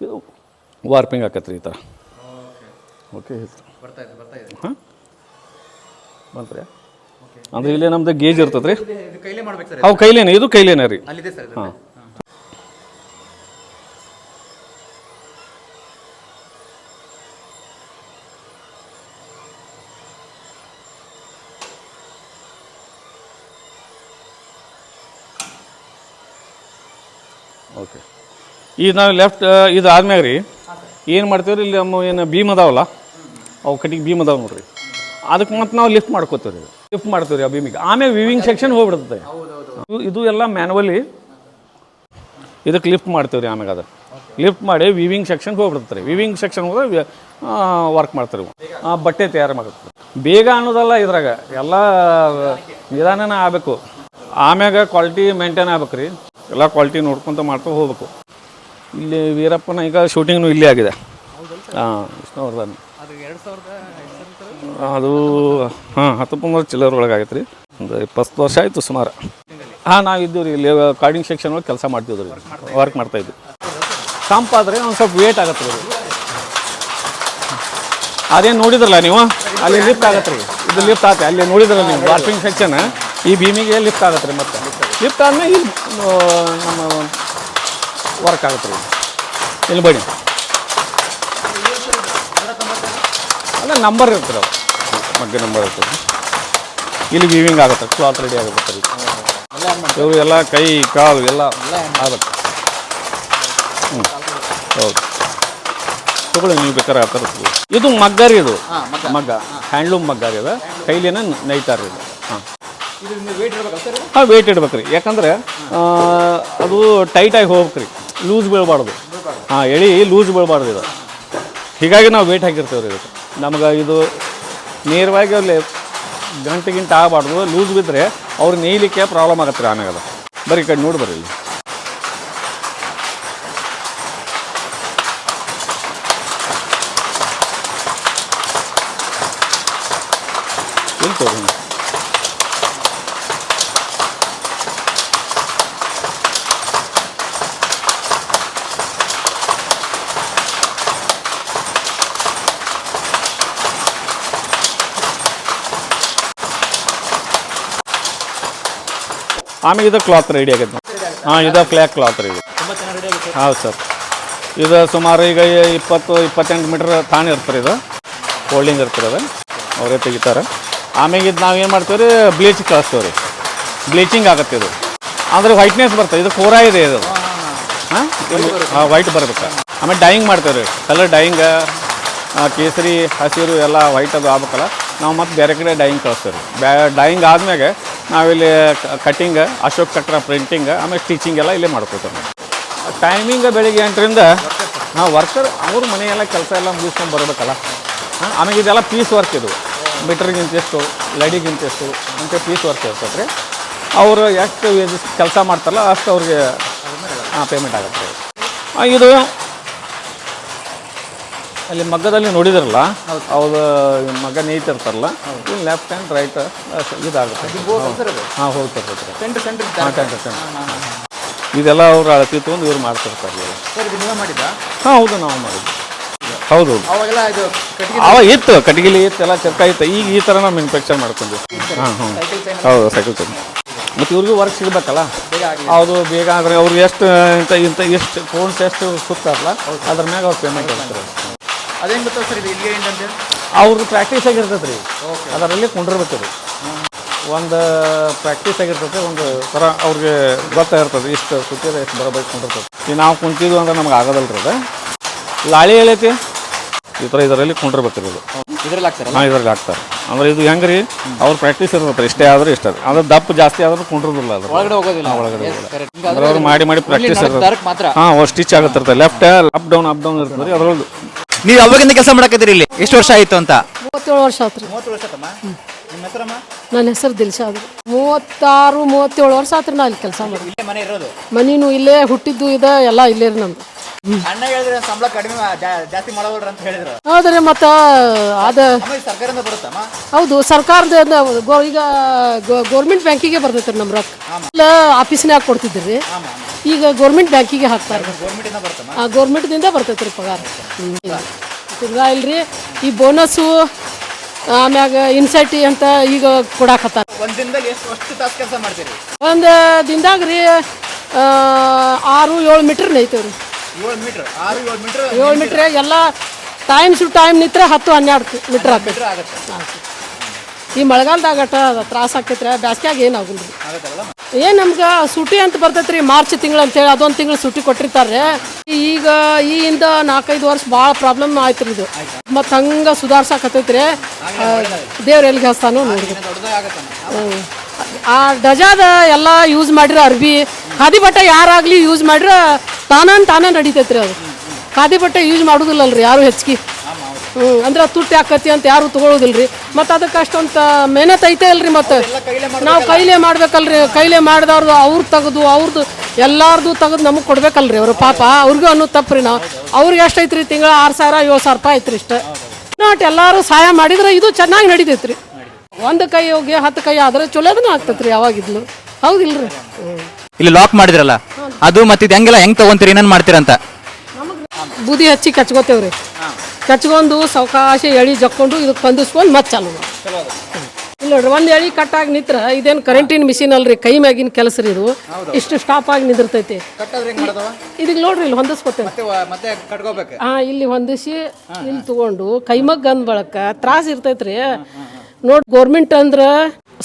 ಇದು ವಾರ್ಪಿಂಗ್ ಆಕತ್ರಿ ಈ ಥರ ಓಕೆ. ಹಾಂ? ಬಂತ್ರಿ. ಅಂದ್ರೆ ಇಲ್ಲೇ ನಮ್ದು ಗೇಜ್ ಇರ್ತದೆ ರೀ ಇದು ಕೈಲೇ ಮಾಡ್ಬೇಕು ಸರ್ ಅವು ಕೈಲೇನೆ ಇದು ಕೈಲೇನೆ ರೀ. ಅಲ್ಲಿದೆ ಸರ್ ಹಾಂ ಓಕೆ ಈಗ ನಾವು ಲೆಫ್ಟ್ ಇದು ಆದ್ಮ್ಯಾಗ ರೀ. ಏನು ಮಾಡ್ತೀವಿ ಇಲ್ಲಿ ನಮ್ಮ ಏನು ಭೀಮ್ ಅದಾವಲ್ಲ, ಅವು ಕಟ್ಟಿಗೆ ಭೀಮ್ ಅದಾವ ನೋಡ್ರಿ. ಅದಕ್ಕೆ ಮತ್ತೆ ನಾವು ಲಿಫ್ಟ್ ಮಾಡ್ಕೋತೀವಿ ರೀ ಲಿಫ್ಟ್ ಮಾಡ್ತೀವಿ ಆ ಬೀಮಿಗೆ ಆಮೇಲೆ ವಿವಿಂಗ್ ಸೆಕ್ಷನ್ ಹೋಗ್ಬಿಡ್ತದೆ ಇದು- ಎಲ್ಲ ಮ್ಯಾನುವಲಿ ಇದಕ್ಕೆ ಲಿಫ್ಟ್ ಮಾಡ್ತೀವಿ ರೀ ಆಮೇಲೆ ಅದು. ಲಿಫ್ಟ್ ಮಾಡಿ ವಿವಿಂಗ್ ಸೆಕ್ಷನ್ ಹೋಗ್ಬಿಡ್ತಾರೆ ವಿವಿಂಗ್ ಸೆಕ್ಷನ್ ಹೋದ್ರೆ ವರ್ಕ್ ಮಾಡ್ತಾರೆ ಬಟ್ಟೆ ತಯಾರು ಮಾಡ್ತಾರೆ ಬೇಗ ಅನ್ನೋದಲ್ಲ ಇದ್ರಾಗ. ಎಲ್ಲ ನಿಧಾನನ ಆಗಬೇಕು. ಆಮ್ಯಾಗ ಕ್ವಾಲಿಟಿ ಮೇಂಟೈನ್ ಆಗ್ಬೇಕು ರೀ ಎಲ್ಲ ಕ್ವಾಲಿಟಿ ನೋಡ್ಕೊತ ಮಾಡ್ತಾ ಹೋಗ್ಬೇಕು. ಇಲ್ಲಿ ವೀರಪ್ಪನ ಈಗ ಶೂಟಿಂಗ್ನು ಇಲ್ಲೇ ಆಗಿದೆ. ಹಾಂ ವಿಷ್ಣುವರ್ಧನ್. ಅದು ಹಾಂ ಹತ್ತೊಂಬತ್ತು ಚಿಲ್ಲರ್ ಒಳಗೆ ಆಗೈತೆ ರೀ. ಒಂದು ಇಪ್ಪತ್ತು ವರ್ಷ ಆಯಿತು ಸುಮಾರು. ಹಾಂ ನಾವು ಇದ್ದೀವಿ ರೀ ಇಲ್ಲಿ ಕಾರ್ಡಿಂಗ್ ಸೆಕ್ಷನ್ ಒಳಗೆ ಕೆಲಸ ಮಾಡ್ತಿದ್ವಿ ರೀ. ವರ್ಕ್ ಮಾಡ್ತಾ ಇದ್ವಿ. ಸಂಪ್ ಆದರೆ ಒಂದು ಸ್ವಲ್ಪ ವೇಟ್ ಆಗತ್ತೆ ರೀ. ಅದು. ಅದೇನು ನೋಡಿದ್ರಲ್ಲ ನೀವು? ಅಲ್ಲಿ ಲಿಫ್ಟ್ ಆಗತ್ತೆ ರೀ. ಇದು ಲಿಫ್ಟ್ ಆಗುತ್ತೆ ಅಲ್ಲಿ ನೋಡಿದ್ರಲ್ಲ ನೀವು? ವಾರ್ಪಿಂಗ್ ಸೆಕ್ಷನ್ ಈ ಭೀಮಿಗೆ ಲಿಫ್ಟ್ ಆಗತ್ತೆ ರೀ ಮತ್ತೆ. ಲಿಫ್ಟ್ ಆದಮೇಲೆ ಇಲ್ಲಿ ನಮ್ಮ ವರ್ಕ್ ಆಗುತ್ತೆ ರೀ. ಇಲ್ಲಿ ಬನ್ನಿ. ಅಲ್ಲ ನಂಬರ್ ಇರ್ತಾರೆ ಅವು ಮಗ್ಗೆ ನಂಬರ್ ಇರ್ತದೆ ಇಲ್ಲಿ ವೀವಿಂಗ್ ಆಗುತ್ತೆ ಕ್ಲಾತ್ ರೆಡಿ ಆಗುತ್ತೆ ರೀ. ಇವರು ಎಲ್ಲ ಕೈ ಕಾಲು ಎಲ್ಲ ಆಗುತ್ತೆ. ಹ್ಞೂ ಹೌದು. ತಗೊಳ್ಳಿ ನೀವು ಬೇಕಾದ್ರೆ ಆ ಥರ ಇದು ಮಗ್ಗ ರೀ ಇದು. ಮಗ್ಗ. ಹ್ಯಾಂಡ್ಲೂಮ್ ಮಗ್ಗ ರೀ ಇದು ಕೈಲಿನ ನೈತಾರ ಇದು. ಹಾಂ. ಇದು ವೇಟ್ ಇಡ್ಬೇಕ್ರಿ ಸರ್ ಹಾಂ ವೆಯ್ಟ್ ಇಡ್ಬೇಕು ರೀ. ಯಾಕಂದ್ರೆ ಅದು ಟೈಟಾಗಿ ಹೋಗ್ಬೇಕು ರೀ. ಲೂಸ್ ಬೀಳಬಾರ್ದು. ಹಾಂ, ಎಳಿ ಲೂಸ್ ಬೀಳಬಾರ್ದು ಇದು. ಹೀಗಾಗಿ ನಾವು ವೇಟ್ ಹಾಕಿರ್ತೇವೆ ರೀ ಇದಕ್ಕೆ. ನಮ್ಗೆ ಇದು ನೇರವಾಗಿ ಅಲ್ಲಿ ಗಂಟೆ ಗಿಂಟೆ ಆಗಬಾರ್ದು. ಲೂಸ್ ಬಿದ್ದರೆ ಅವ್ರು ನೇಯ್ಲಿಕ್ಕೆ ಪ್ರಾಬ್ಲಮ್ ಆಗತ್ತೆ ರೀ ಅದು. ಬರ್ರಿ ಈ ಕಡೆ ನೋಡಿ ಇಲ್ಲಿ ಇಲ್ಲಿ ತೋರಿ ಆಮೇಲೆ ಇದು ಕ್ಲಾತ್ ರೆಡಿ ಆಗೈತೆ ಹಾಂ, ಇದು ಕ್ಲ್ಯಾಕ್ ಕ್ಲಾತ್ ರೆಡಿ ಹೌದು ಸರ್. ಇದು ಸುಮಾರು ಈಗ ಇಪ್ಪತ್ತು, ಇಪ್ಪತ್ತೆಂಟು ಮೀಟ್ರ್ ತಾಣ ಇರ್ತಾರೆ ಇದು. ಹೋಲ್ಡಿಂಗ್ ಇರ್ತಾರೆ ಅದು. ಅವರೇ ತೆಗಿತಾರೆ. ಆಮೇಲೆ ಇದು ನಾವೇನು ಮಾಡ್ತೀವಿ ರೀ? ಬ್ಲೀಚ್ ಕಳಿಸ್ತೀವಿ ರೀ. ಬ್ಲೀಚಿಂಗ್ ಆಗುತ್ತೆ ಇದು. ಅಂದರೆ ವೈಟ್ನೆಸ್ ಬರ್ತದೆ. ಇದು ಕೋರ ಇದೆ ಇದು. ಹಾಂ ಹಾಂ ವೈಟ್ ಬರ್ಬೇಕು. ಆಮೇಲೆ ಡೈಯಿಂಗ್ ಮಾಡ್ತೇವೆ ರೀ. ಕಲರ್ ಡೈಯಿಂಗ್ ಕೇಸರಿ, ಹಸಿರು ಎಲ್ಲ ವೈಟ್ ಅದು ಆಗ್ಬೇಕಲ್ಲ. ನಾವು ಮತ್ತೆ ಬೇರೆ ಕಡೆ ಡೈಯಿಂಗ್ ಕಳಿಸ್ತೇವೆ ರೀ. ಬ್ಯಾ ಡೈಯಿಂಗ್ ಆದಮೇಲೆ ನಾವಿಲ್ಲಿ ಕಟಿಂಗ್ ಅಶೋಕ್ ಚಕ್ರ ಪ್ರಿಂಟಿಂಗ್ ಆಮೇಲೆ ಸ್ಟಿಚಿಂಗ್ ಎಲ್ಲ ಇಲ್ಲೇ ಮಾಡ್ಕೊತೇವೆ ಟೈಮಿಂಗ್ ಬೆಳಿಗ್ಗೆ ಎಂಟರಿಂದ ನಾವು ವರ್ಕರ್ ಅವ್ರ ಮನೆಯೆಲ್ಲ ಕೆಲಸ ಎಲ್ಲ ಮುಗಿಸ್ಕೊಂಡು ಬರಬೇಕಲ್ಲ? ಆಮೇಲೆ ಇದೆಲ್ಲ ಪೀಸ್ ವರ್ಕ್ ಇದು. ಮೀಟ್ರಿಗಿಂತೆಷ್ಟು ಲಡಿಗಿಂತೆಷ್ಟು ಅಂತ ಪೀಸ್ ವರ್ಕ್ ಇರ್ತದೆ ರೀ ಅವರು ಎಷ್ಟು ಕೆಲಸ ಮಾಡ್ತಾರಲ್ಲ ಅಷ್ಟು ಅವ್ರಿಗೆ ಪೇಮೆಂಟ್ ಆಗುತ್ತೆ. ಇದು ಅಲ್ಲಿ ಮಗ್ಗದಲ್ಲಿ ನೋಡಿದ್ರಲ್ಲ ಅವ್ರು ಮಗ ನೇಯ್ತಿರ್ತಾರಲ್ಲ ಇಲ್ಲಿ ಲೆಫ್ಟ್ ಹ್ಯಾಂಡ್ ರೈಟ್ ಇದಾಗುತ್ತೆ. ಹಾಂ ಹೋಗ್ತಾರೆ ಇದೆಲ್ಲ ಅವ್ರು ಅಳತಿ ತೊಗೊಂಡು ಇವ್ರು ಮಾಡ್ತಿರ್ತಾರೆ ಹಾಂ ಹೌದು ನಾವು ಮಾಡಿದ್ವಿ. ಹೌದು ಅವಾಗ ಇತ್ತು ಕಟಗಿಲಿ ಇತ್ತು ಎಲ್ಲ ಚೆಕ್ ಇತ್ತು. ಈಗ ಈ ಥರ ನಾವು ಮ್ಯಾನುಫ್ಯಾಕ್ಚರ್ ಮಾಡ್ಕೊಂಡ್ವಿ. ಹಾಂ ಹಾಂ. ಹೌದು ಸೈಕಲ್ ಚೈನ್ ಮತ್ತು ಇವ್ರಿಗೂ ವರ್ಕ್ ಸಿಗ್ಬೇಕಲ್ಲ? ಅವರು ಹೌದು ಬೇಗ ಆದರೆ ಅವ್ರಿಗೆ ಎಷ್ಟು ಇಂಥ ಇಂಥ ಎಷ್ಟು ಫೋನ್ಸ್ ಎಷ್ಟು ಸುತ್ತಾರಲ್ಲ ಅದ್ರ ಮ್ಯಾಗ ಅವ್ರು ಪೇಮೆಂಟ್ ಮಾಡ್ತಾರೆ ಅದೇನು ಗೊತ್ತಾ ಸರ್ ಇದು ಇಲ್ಲಿಗೆ ಏನಂತ ಅವ್ರದ್ದು ಪ್ರಾಕ್ಟೀಸ್ ಆಗಿರ್ತೈತೆ ರೀ ಅದರಲ್ಲಿ ಕುಂಡಿರ್ಬೇಕು ರೀ ಒಂದು ಪ್ರಾಕ್ಟೀಸ್ ಆಗಿರ್ತೈತೆ ಒಂದು ಥರ ಅವ್ರಿಗೆ ಗೊತ್ತಾಗಿರ್ತದೆ ಇಷ್ಟು ಸುತ್ತಿದ ಎಷ್ಟು ಬರಬೇಕು ಕುಂಡಿರ್ತದೆ ಈಗ ನಾವು ಕುಂತಿದ್ವು ಅಂದ್ರೆ ನಮ್ಗೆ ಆಗೋದಲ್ಲ ರೀ ಅದು. ಲಾಳಿ ಹೇಳೈತಿ? ಈ ಥರ ಇದರಲ್ಲಿ ಕುಂಡಿರ್ಬೇಕು ರೀ ಇದು ಇದ್ರಲ್ಲಿ ಹಾಂ ಇದರಲ್ಲಿ ಹಾಕ್ತಾರೆ. ಅಂದ್ರೆ ಇದು ಹೆಂಗೆ ರೀ ಅವ್ರ ಪ್ರಾಕ್ಟೀಸ್ ಇರ್ತೈತೆ ಇಷ್ಟೇ ಆದ್ರೆ ಇಷ್ಟ. ಅಂದ್ರೆ ದಪ್ಪ ಜಾಸ್ತಿ ಆದ್ರೂ ಕುಂಡ್ರದಿಲ್ಲ ಅದು ಒಳಗಡೆ ಹೋಗೋದಿಲ್ಲ? ಒಳಗಡೆ Yes, correct. ಅಂದ್ರೆ ಅವ್ರು ಮಾಡಿ ಮಾಡಿ ಪ್ರಾಕ್ಟೀಸ್ ಇರ್ತದೆ ಮಾತ್ರ. ಹಾಂ ಅವ್ರು stitch ಆಗುತ್ತಿರ್ತದೆ left up down up down ಇರ್ತದೆ. ಅದ್ರೊಳಗೆ ನೀವು ಅವಾಗಿಂದ ಕೆಲಸ ಮಾಡಕತ್ತೀರಿ ಇಲ್ಲಿ? ಎಷ್ಟು ವರ್ಷ ಆಯ್ತು ಅಂತ? ಮೂವತ್ತೇಳು ವರ್ಷ ಆತ್ರಿ. ನಿಮ್ಮ ಹೆಸರಮ್ಮ? ನನ್ನ ಹೆಸರು ದಿಲ್ಶಾದ್ ಮೂವತ್ತಾರು ಮೂವತ್ತೇಳು ವರ್ಷ ಆತ್ರಿ ನಾ ಇಲ್ಲಿ ಕೆಲಸ ಮಾಡಿ ಮನೆ ಇರೋದು? ಮನಿನೂ ಇಲ್ಲೇ ಹುಟ್ಟಿದ್ದು ಇದೆ ಎಲ್ಲ ಇಲ್ಲೇ ರೀ ನಮ್ದು. ಅಣ್ಣ ಹೇಳಿದ್ರೆ ಸಂಬಳ ಕಡಿಮೆ ಜಾ- ಜಾಸ್ತಿ ಮಾಡೋಲ್ರ ಅಂತ ಹೇಳಿದ್ರು. ಹೌದ್ರಿ ಮತ್ತ ಅದು ಇದು ಸರ್ಕಾರದಿಂದ ಬರುತ್ತಮ್ಮ ಹೌದು ಸರ್ಕಾರದ ಗೋ- ಈಗ ಗೌರ್ಮೆಂಟ್ ಬ್ಯಾಂಕಿಗೆ ಬರ್ತೈತ್ರಿ ನಮ್ಮ ರೊಕ್ಕ. ಇಲ್ಲ ಆಫೀಸ್ನ್ಯಾಗ ಕೊಡ್ತಿದ್ರಿ ಈಗ ಗೌರ್ಮೆಂಟ್ ಬ್ಯಾಂಕಿಗೆ ಹಾಕ್ತಾರೆ. ಗೌರ್ಮೆಂಟ್ ಇಂದ ಬರುತ್ತಮ್ಮ ಆ ಗೌರ್ಮೆಂಟ್ದಿಂದ ಬರ್ತೈತೆ ರೀ ಪಗಾರ. ತಿರ್ಗಾ ಇಲ್ರಿ ಈ ಬೋನಸ್ಸು ಆಮ್ಯಾಗ ಇನ್ಸೈಟಿ ಅಂತ ಈಗ ಕೊಡಾಕತ್ತಾರ. ಒಂದ್ ದಿನದಲ್ಲಿ ಎಷ್ಟು ಅಷ್ಟು ತಾಸು ಕೆಲಸ ಮಾಡ್ತೀರಿ? ಒಂದು ದಿನದಾಗ ರೀ ಆರು ಏಳು ಮೀಟರ್ ನೈತೇವೆ ರೀ ಏಳು ಮೀಟರ್ ಆರು ಏಳು ಮೀಟರ್ ಏಳು ಮೀಟ್ರ್ ಎಲ್ಲ ಟೈಮ್ ಟು ಟೈಮ್ ನಿಂತ್ರೆ ಹತ್ತು ಹನ್ನೆರಡು ಮೀಟ್ರ್ ಆಕೈತಿ ಆಗುತ್ತೆ. ಈ ಮಳೆಗಾಲದಾಗ ಅಟ ತ್ರಾಸ ಆಕೈತ್ರಿ ಬ್ಯಾಸ್ಗ್ಯಾಗ ಏನು ಆಗಲ್ಲ ರೀ ಆಗುತ್ತಲ್ಲ? ಏನು ನಮ್ಗೆ ಸೂಟಿ ಅಂತ ಬರ್ತೈತೆ ರೀ ಮಾರ್ಚ್ ತಿಂಗಳು ಅಂತೇಳಿ ಅದೊಂದು ತಿಂಗಳು ಸೂಟಿ ಕೊಟ್ಟಿರ್ತಾರೆ ಈಗ ಈ ಹಿಂದ ನಾಲ್ಕೈದು ವರ್ಷ ಭಾಳ ಪ್ರಾಬ್ಲಮ್ ಆಯ್ತು ರೀ ಇದು ಮತ್ತು ಹಂಗೆ ಸುಧಾರ್ಸಾಕತ್ತೈತ್ರಿ. ರೀ ದೇವ್ರ ಎಲ್ಲಿಗೆ ಹಸ್ತಾನು ದೊಡ್ಡದಾಗ ಆ ಡಜಾದ ಎಲ್ಲ ಯೂಸ್ ಮಾಡಿರೋ ಅರ್ಬಿ ಖಾದಿ ಬಟ್ಟೆ ಯಾರಾಗ್ಲಿ ಯೂಸ್ ಮಾಡ್ರೆ ತಾನೇ ತಾನೇ ನಡೀತೈತ್ರಿ ಅದು. ಖಾದಿ ಬಟ್ಟೆ ಯೂಸ್ ಮಾಡುದಿಲ್ಲಲ್ರಿ, ಯಾರು ಹೆಚ್ಚಿಗೆ. ಹ್ಞೂ ಅಂದ್ರೆ ತುಟ್ಟಿ ಆಕತಿ ಅಂತ ಯಾರು ತಗೊಳ್ಳೋದಿಲ್ರಿ ಮತ್ತು ಅದಕ್ಕೆ ಅಷ್ಟೊಂದು ಮೆಹನತ್ ಐತೆ ಅಲ್ರಿ ಮತ್ತು. ನಾವು ಕೈಲೇ ಮಾಡ್ಬೇಕಲ್ರಿ, ಕೈಲೇ ಮಾಡಿದವ್ರದ್ದು ಅವ್ರು ತೆಗೆದು ಅವ್ರದ್ದು ಎಲ್ಲಾರ್ದು ತೆಗೆದು ನಮಗೆ ಕೊಡ್ಬೇಕಲ್ರಿ ಅವರು ಪಾಪ. ಅವ್ರಿಗೂ ಅನ್ನೋ ತಪ್ಪ್ರಿ ನಾವು. ಅವ್ರಿಗೆ ಎಷ್ಟು ಐತ್ರಿ ತಿಂಗಳ ಆರು ಸಾವಿರ, ಏಳು ಸಾವಿರ ರೂಪಾಯಿ ಐತ್ರಿ ಇಷ್ಟ. ನಾಟ್ ಎಲ್ಲರೂ ಸಹಾಯ ಮಾಡಿದ್ರೆ ಇದು ಚೆನ್ನಾಗಿ ನಡೀತೈತ್ರಿ. ಒಂದು ಕೈ ಹೋಗಿ ಹತ್ತು ಕೈ ಆದ್ರೆ ಚಲೋದನ್ನ ಆಗ್ತೈತ್ರಿ ಯಾವಾಗಿದ್ಲು. ಹೌದಿಲ್ರಿ? ಇಲ್ಲಿ ಲಾಕ್ ಮಾಡಿದ್ರಲ್ಲ? ಅದು ಮತ್ತೆ ಇದು ಹೆಂಗೆಲ್ಲ ಹೆಂಗ್ ತಗೊಂತೀರಿ ಏನೇನ್ ಮಾಡ್ತೀರಂತ ಬೂದಿ ಹಚ್ಚಿ ಕಚ್ಕೋತೇವ್ರಿ ಕಚ್ಕೊಂಡು ಸಾವಕಾಶ ಎಳಿ ಜಕ್ಕೊಂಡು ಇದಕ್ಕೆ ಬಂದಿಸ್ಕೊಂಡು ಮತ್ತೆ ಚಾಲು ಇಲ್ಲ ನೋಡ್ರಿ ಒಂದು ಎಳಿ ಕಟ್ಟಾಗಿ ನಿಂತ್ರ ಇದೇನು ಕರೆಂಟಿನ ಮಿಷಿನ್ ಅಲ್ರಿ ಕೈ ಮ್ಯಾಗಿನ ಕೆಲಸ ರೀ ಇದು. ಇಷ್ಟು ಸ್ಟಾಪ್ ಆಗಿ ನಿಂದಿರ್ತೈತಿ. ಇದಕ್ಕೆ ನೋಡ್ರಿ ಇಲ್ಲಿ ಹೊಂದಿಸ್ಕೊತೇವೆ. ಮತ್ತೆ ಕಟ್ಕೋಬೇಕು. ಆ ಇಲ್ಲಿ ಹೊಂದಿಸಿ ಇಲ್ಲಿ ತಗೊಂಡು ಕೈಮಗ್ ಗಂದ್ ಬಳಕ ತ್ರಾಸ ಇರ್ತೈತ್ರಿ. ನೋಡಿ ಗೌರ್ಮೆಂಟ್ ಅಂದ್ರ